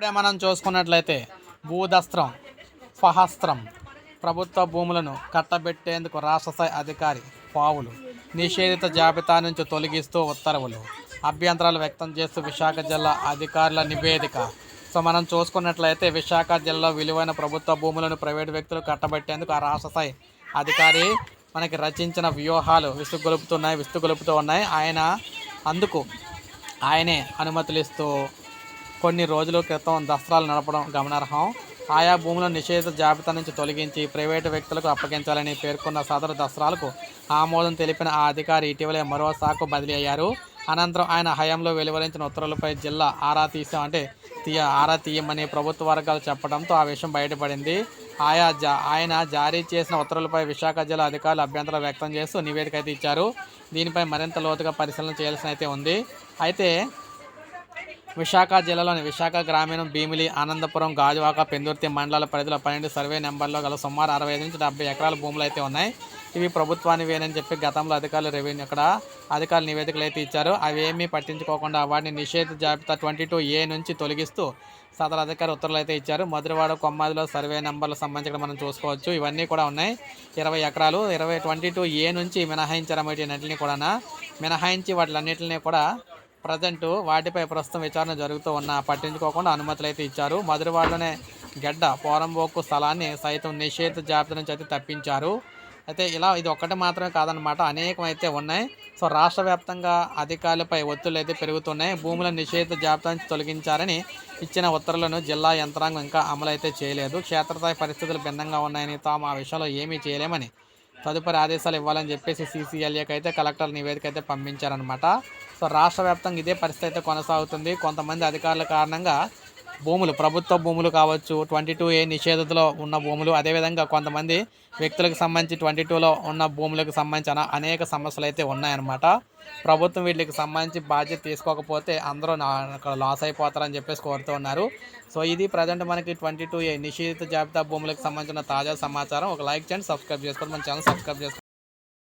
ఇప్పుడే మనం చూసుకున్నట్లయితే భూదస్త్రం ఫహస్త్రం ప్రభుత్వ భూములను కట్టబెట్టేందుకు రాష్ట్రస్థాయి అధికారి పావులు నిషేధిత జాబితా నుంచి తొలగిస్తూ ఉత్తర్వులు అభ్యంతరాలు వ్యక్తం చేస్తూ విశాఖ జిల్లా అధికారుల నివేదిక. సో మనం చూసుకున్నట్లయితే విశాఖ జిల్లా విలువైన ప్రభుత్వ భూములను ప్రైవేటు వ్యక్తులు కట్టబెట్టేందుకు ఆ రాష్ట్రస్థాయి అధికారి మనకి రచించిన వ్యూహాలు విసుగొలుపుతున్నాయి విస్తుగొలుపుతూ ఉన్నాయి. ఆయన అందుకు ఆయనే అనుమతులు ఇస్తూ కొన్ని రోజుల క్రితం దసరాలు నడపడం గమనార్హం. ఆయా భూముల నిషేధ జాబితా నుంచి తొలగించి ప్రైవేటు వ్యక్తులకు అప్పగించాలని పేర్కొన్న సదరు దసరాలకు ఆమోదం తెలిపిన ఆ అధికారి ఇటీవలే మరో శాఖకు బదిలీ అయ్యారు. అనంతరం ఆయన హయాంలో వెలువరించిన ఉత్తర్వులపై జిల్లా ఆరా తీసాం అంటే తీయ ఆరా తీయమని ప్రభుత్వ వర్గాలు చెప్పడంతో ఆ విషయం బయటపడింది. ఆయా జా ఆయన జారీ చేసిన ఉత్తర్వులపై విశాఖ జిల్లా అధికారులు అభ్యంతరం వ్యక్తం చేస్తూ నివేదిక అయితే ఇచ్చారు. దీనిపై మరింత లోతుగా పరిశీలన చేయాల్సిన అయితే ఉంది. అయితే విశాఖ జిల్లాలోని విశాఖ గ్రామీణం భీమిలి ఆనందపురం గాజువాక పెందుర్తి మండలాల పరిధిలో పన్నెండు సర్వే నెంబర్లో గల సుమారు అరవై ఐదు నుంచి డెబ్బై ఎకరాల భూములు అయితే ఉన్నాయి. ఇవి ప్రభుత్వాన్ని వేనని చెప్పి గతంలో అధికారులు రెవెన్యూ అక్కడ అధికారులు నివేదికలు అయితే ఇచ్చారు. అవి ఏమీ పట్టించుకోకుండా వాటిని నిషేధ జాబితా ట్వంటీ టూ ఏ నుంచి తొలగిస్తూ సదరు అధికారి ఉత్తర్వులు అయితే ఇచ్చారు. మధురవాడ కొమ్మాదిలో సర్వే నెంబర్లకు సంబంధించి మనం చూసుకోవచ్చు. ఇవన్నీ కూడా ఉన్నాయి. ఇరవై ఎకరాలు ఇరవై ట్వంటీ టూ ఏ నుంచి మినహాయించారు వీటినన్నింటినీ కూడా మినహాయించి వాటిలన్నింటినీ కూడా ప్రజెంట్ వాటిపై ప్రస్తుతం విచారణ జరుగుతూ ఉన్న పట్టించుకోకుండా అనుమతులు అయితే ఇచ్చారు. మధురవాడలోనే గెడ్డ పోరంబోకు స్థలాన్ని సైతం నిషేధ జాబితా నుంచి అయితే తప్పించారు. అయితే ఇలా ఇది ఒక్కటి మాత్రమే కాదనమాట అనేకం అయితే ఉన్నాయి. సో రాష్ట్ర వ్యాప్తంగా అధికారులపై ఒత్తిళ్ళు అయితే పెరుగుతున్నాయి. భూముల నిషేధ జాబితా నుంచి తొలగించారని ఇచ్చిన ఉత్తర్వులను జిల్లా యంత్రాంగం ఇంకా అమలు అయితే చేయలేదు. క్షేత్రస్థాయి పరిస్థితులు భిన్నంగా ఉన్నాయని తాము ఆ విషయంలో ఏమీ చేయలేమని తదుపరి ఆదేశాలు ఇవ్వాలని చెప్పేసి సీసీఎల్ఏకి అయితే కలెక్టర్ నివేదిక అయితే పంపించారనమాట సో రాష్ట్ర వ్యాప్తంగా ఇదే పరిస్థితి అయితే కొనసాగుతుంది. కొంతమంది అధికారుల కారణంగా భూములు ప్రభుత్వ భూములు కావచ్చు ట్వంటీ టూ ఏ నిషేధతలో ఉన్న భూములు అదేవిధంగా కొంతమంది వ్యక్తులకు సంబంధించి ట్వంటీ టూలో ఉన్న భూములకు సంబంధించిన అనేక సమస్యలు అయితే ఉన్నాయన్నమాట. ప్రభుత్వం వీటికి సంబంధించి బాధ్యత తీసుకోకపోతే అందరూ నా అక్కడ లాస్ అయిపోతారని చెప్పేసి కోరుతూ ఉన్నారు. సో ఇది ప్రజెంట్ మనకి ట్వంటీ టూ ఏ నిషేధిత జాబితా భూములకు సంబంధించిన తాజా సమాచారం. ఒక లైక్ చేయండి సబ్స్క్రైబ్ చేసుకోండి మన ఛానల్ సబ్స్క్రైబ్ చేసుకోండి.